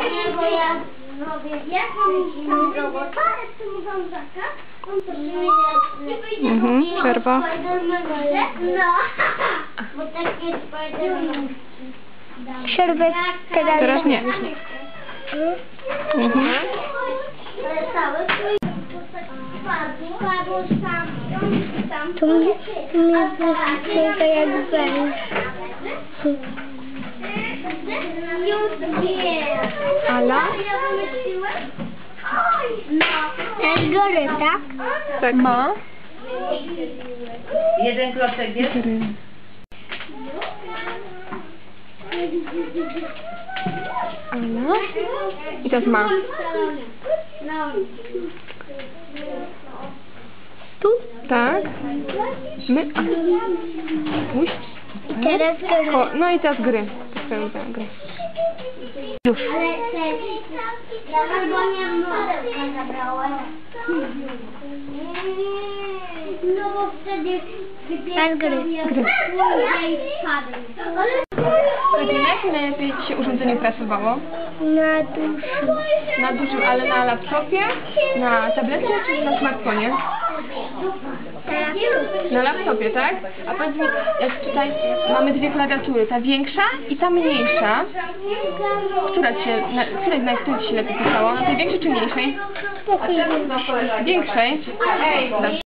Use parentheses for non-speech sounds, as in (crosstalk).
Nie, bo ja zrobię. Jak mam tam robota, jestem ząbaka, on to zmienia. Mhm, przerwa. No, (laughs) bo takie Spiderman. Przerwę teraz. Teraz nie. Mhm. Ale cały padł, padł sam, sam. Ala? Jak gory, tak? Tak. Ma? Jeden klocek jest? Ala? I teraz ma. Tu? Tak. My. A. Puść. No i teraz gry. Twoją gry. Już. Zabrałem. No bo wtedy... gdy Tak, gry. Gry. Jakim najlepiej Ci się urządzenie pracowało? Na duszy. Na dużym, ale na laptopie, na tablecie czy na smartfonie? Na laptopie, tak? A powiedz mi, jak tutaj mamy dwie klawiatury, ta większa i ta mniejsza. Która Ci się, na, której na której Ci się lepiej pisało? Na tej większej czy mniejszej? Większej. Dobrze.